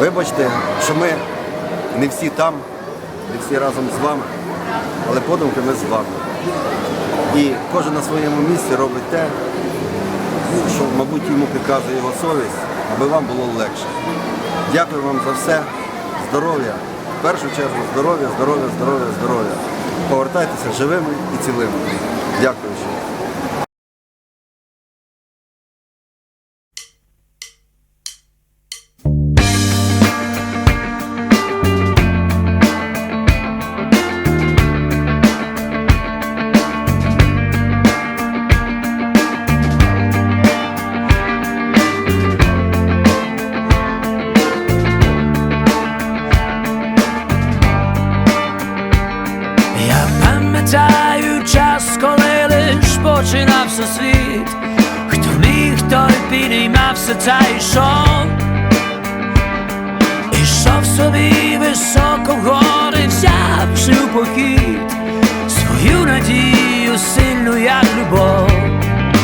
Вибачте, що ми не всі там, не всі разом з вами, але подумки ми з вами. І кожен на своєму місці робить те, що, мабуть, йому підказує його совість, аби вам було легше. Дякую вам за все. Здоров'я. В першу чергу здоров'я, здоров'я, здоров'я, здоров'я. Повертайтеся живими і цілими. Дякую лиш починався світ, хто міг, той підіймався та йшов, ішов собі високо в гори, взявши у похід свою надію сильну, як любов,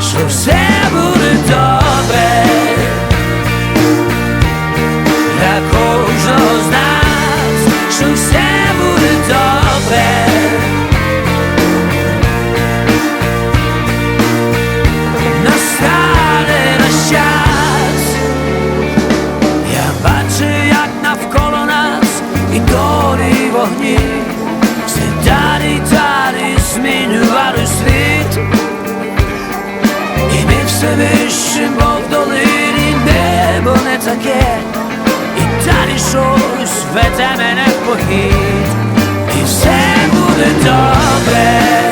що все буде добре таке, і далі щось веде мене в похід, і все буде добре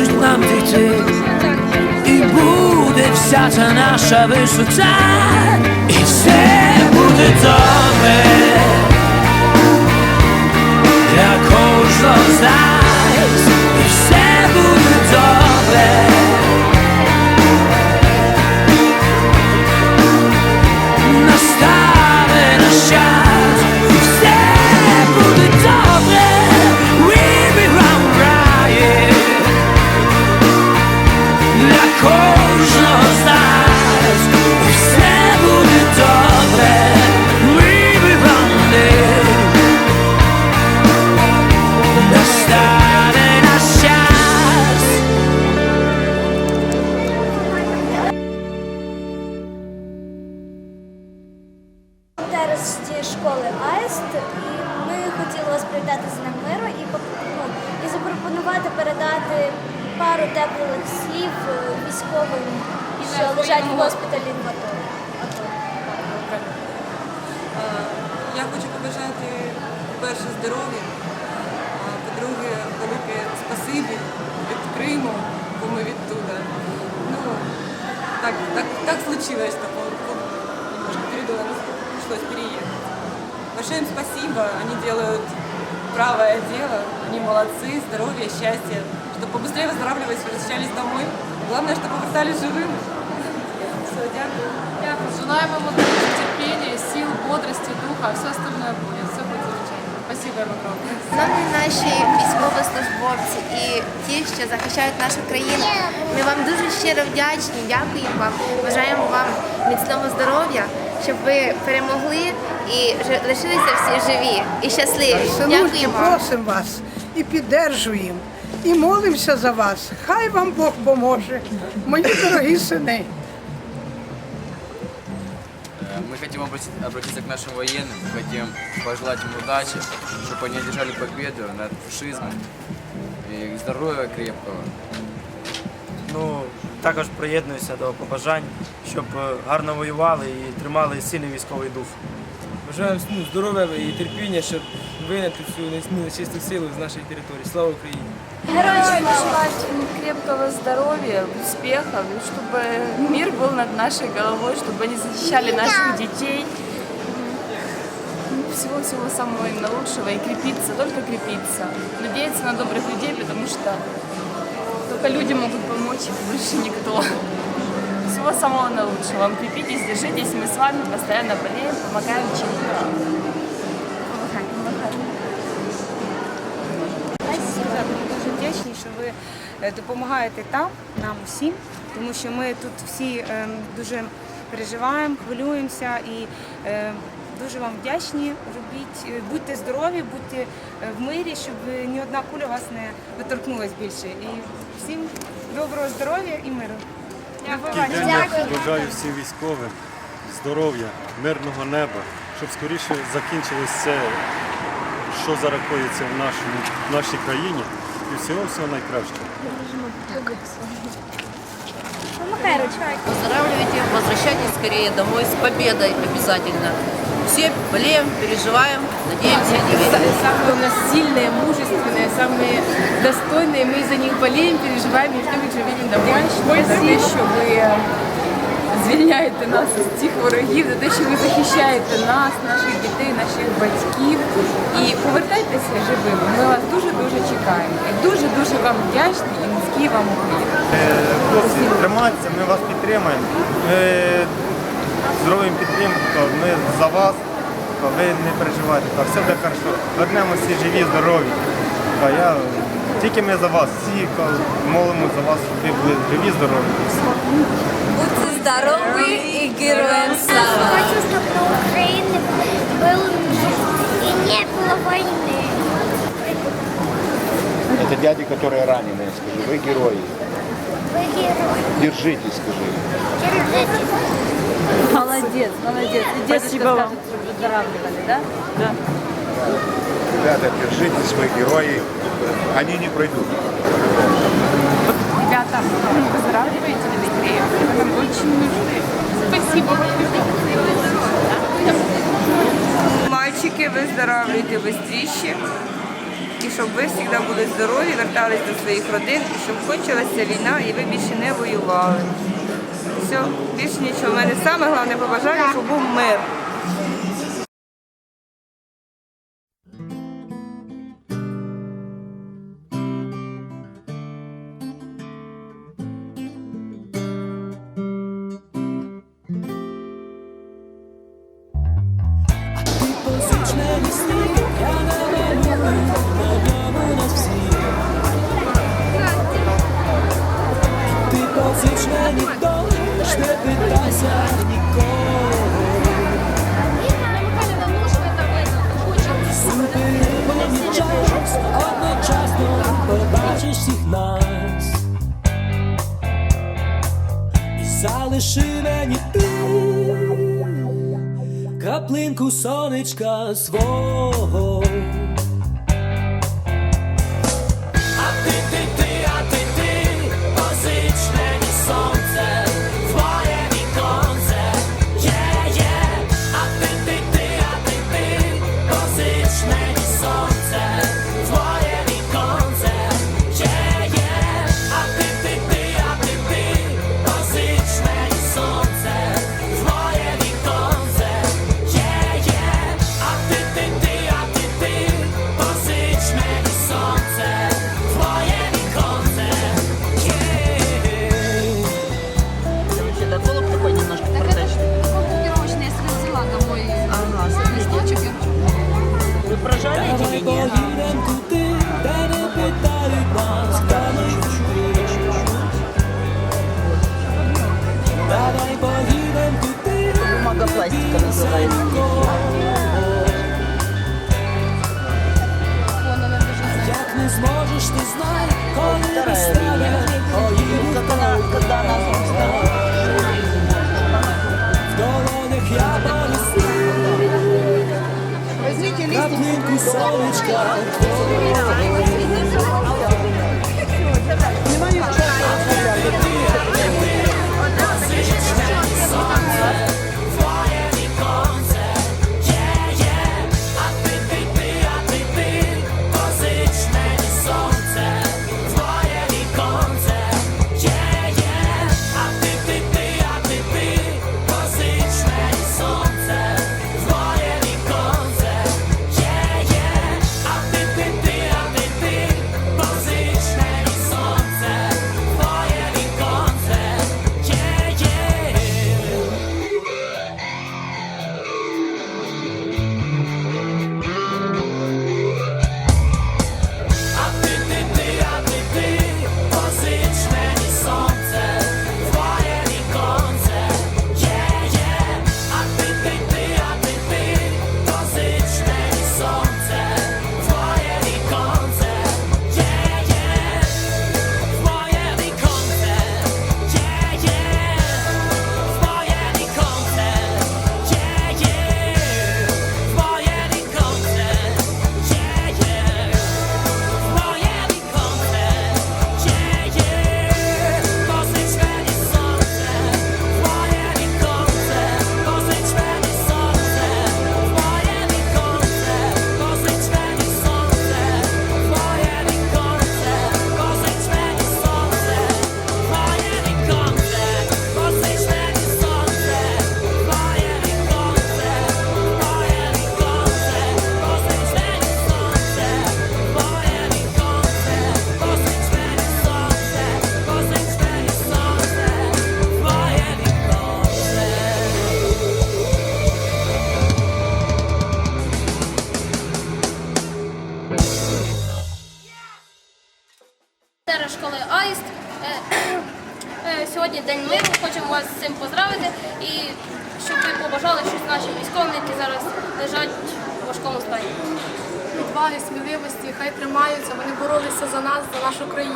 поможуть нам дійти. І буде вся ця наша висота, і все буде добре для кожного з нас, і все буде добре. Школи Аїст, і ми хотіли вас привітати з Днем миру і, ну, і запропонувати передати пару теплих слів е, військовим, що лежать в госпіталі в АТО. Е, Я хочу побажати, по-перше, здоров'я, а по-друге, велике спасибі від Криму, бо ми відтуда. Ну, так, так, так случилось, Большое им спасибо, они делают правое дело, они молодцы, здоровья, счастья, чтобы побыстрее выздоравливались, возвращались домой. Главное, чтобы повертались живыми. Все, дякую. Дякую. Желаем вам удачи, терпения, сил, бодрости, духа, а все остальное будет. Все будет замечательно. Спасибо вам огромное. З нами наші військовослужбовці і ті, що захищають нашу країну. Ми вам дуже щиро вдячні, дякуємо вам, бажаємо вам міцного здоров'я, щоб ви перемогли і жи- лишилися всі живі і щасливі. Синочки, Дякуємо вам. просимо вас і піддержуємо, і молимося за вас. Хай вам Бог поможе, мої дорогі сини. Э, Мы хотим обратить- обратиться к нашим военным, хотим пожелать им удачи, чтобы они одержали победу над фашизмом и здоровья крепкого. Ну, також приєднуюся до побажань, щоб е, гарно воювали і тримали сильний військовий дух. Бажаємо ну, здоров'я і терпіння, щоб винести цю ну, нечисту силу з нашої території. Слава Україні! Героям желать крепкого здоровья, успехов, и чтобы мир был над нашей головой, чтобы они защищали наших детей. Всего-всего самого именно лучшего и крепиться, только крепиться. Надеяться на добрых людей, потому что только люди могут помочь, больше никто. Всего самого наилучшего. Вам крепитесь, держитесь, мы с вами постоянно болеем, помогаем чем можем. Дуже вдячні, що ви е, допомагаєте там, нам усім, тому що ми тут всі е, дуже переживаємо, хвилюємося і е, дуже вам вдячні. Робіть, е, будьте здорові, будьте е, в мирі, щоб ні одна куля вас не доторкнулась більше. І всім доброго здоров'я і миру. Побачення. Бажаю всім військовим здоров'я, мирного неба, щоб скоріше закінчилось це, що зараз коїться в, нашому, в нашій країні. І всього всього найкращого. Выздоравливайте, возвращайтесь скорее домой с победой обязательно Все болеем, переживаем, надеемся не верим. Самые у нас сильные, мужественные, самые достойные. Мы за них болеем, переживаем і ждемо живі домой. Спасибо, що ви звільняєте нас з цих ворогів, за те, що ви захищаєте нас, наших дітей, наших батьків. І повертайтеся живими. Ми вас дуже-дуже чекаємо. І дуже-дуже вам вдячні і низький вам уклін. Хлопці, тримайтеся, ми вас підтримаємо. Ми зробимо підтримку, ми за вас, а ви не переживайте, так, все буде добре. Вернемося всі живі, здорові. А я, тільки ми за вас, всі молимося за вас, щоб ви були живі, здорові. Будьте здорові і героям слава! Хочу, чтобы на Украине был мир и не было войны. Это дяди, которые раненые, скажи, вы герои. Вы. Держитесь, скажи. Держитесь. Молодець, молодець. І дедушка скажет, щоб выздоравливали, да? Да. Ребята, держитесь, вы герои. Они не пройдут. Ребята, выздоравливайте быстрее. Вы нам очень нужны. Спасибо Мальчики, виздоравлюйте швидше. І щоб ви завжди були здорові, вертались до своїх родин, і щоб кончилася війна і ви більше не воювали. Все, більше нічого. У мене саме головне побажання, щоб був мир. Позич мені дощ, не питайся нікого. Мені час, одночасно побачиш всіх нас. І залиши ти краплинку сонечка свого. Bỏ đi, em. Краплинку сонечка твого.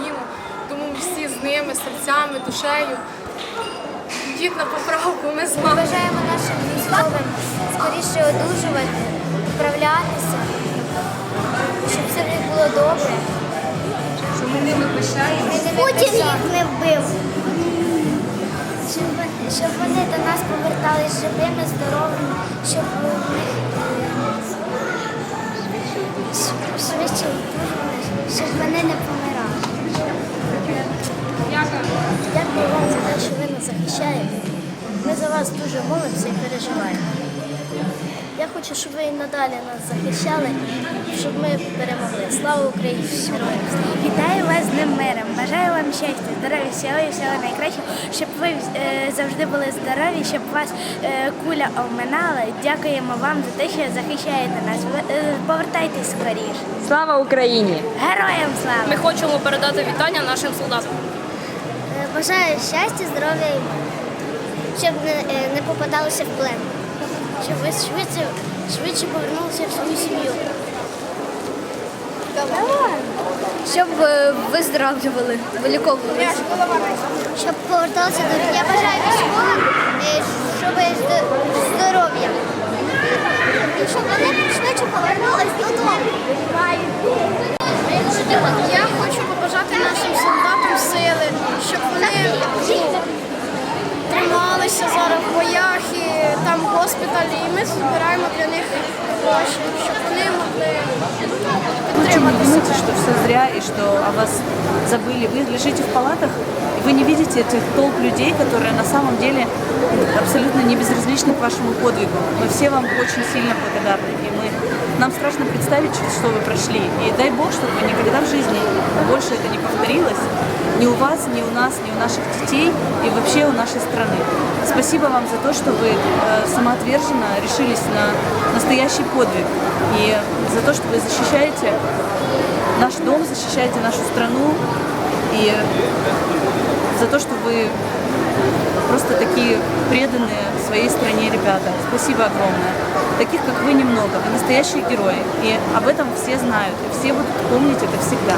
Нашу країну. Тому ми всі з ними, серцями, душею. Йдіть на поправку, ми з вами. Бажаємо нашим військовим скоріше одужувати, вправлятися, щоб все в них було добре. Що ми ними пишаємося. Путін їх не вбив. Щоб, щоб вони до нас повертались живими, здоровими, щоб е, швидше одужували, щоб вони не захищаєте. Ми за вас дуже молимося і переживаємо. Я хочу, щоб ви і надалі нас захищали, щоб ми перемогли. Слава Україні! Героям! Вітаю вас з Днем миром. Бажаю вам щастя, здоров'я, всього і всього найкращого, щоб ви е, завжди були здорові, щоб вас е, куля оминала. Дякуємо вам за те, що захищаєте нас. Ви, е, повертайтесь скоріше. Слава Україні! Героям слава! Ми хочемо передати вітання нашим солдатам. Е, Бажаю щастя, здоров'я і щоб не, е, не попадалися в плен, щоб ви швидше, швидше повернулися в свою сім'ю. Щоб виздоровлювали, виліковували. Щоб поверталися до Я бажаю військовим, е, щоб здоров'я. І щоб вони швидше повернулись додому. Думайте, что все зря и что о вас забыли. Вы лежите в палатах, и вы не видите этих толп людей, которые на самом деле абсолютно не безразличны к вашему подвигу. Мы все вам очень сильно благодарны. Нам страшно представить, что вы прошли. И дай Бог, чтобы никогда в жизни больше это не повторилось. Ни у вас, ни у нас, ни у наших детей и вообще у нашей страны. Спасибо вам за то, что вы э, самоотверженно решились на настоящий подвиг. И за то, что вы защищаете наш дом, защищаете нашу страну. И за то, что вы просто такие преданные своей стране ребята. Спасибо огромное. Таких, как вы, немного. Вы настоящие герои. И об этом все знают. И все будут помнить это всегда.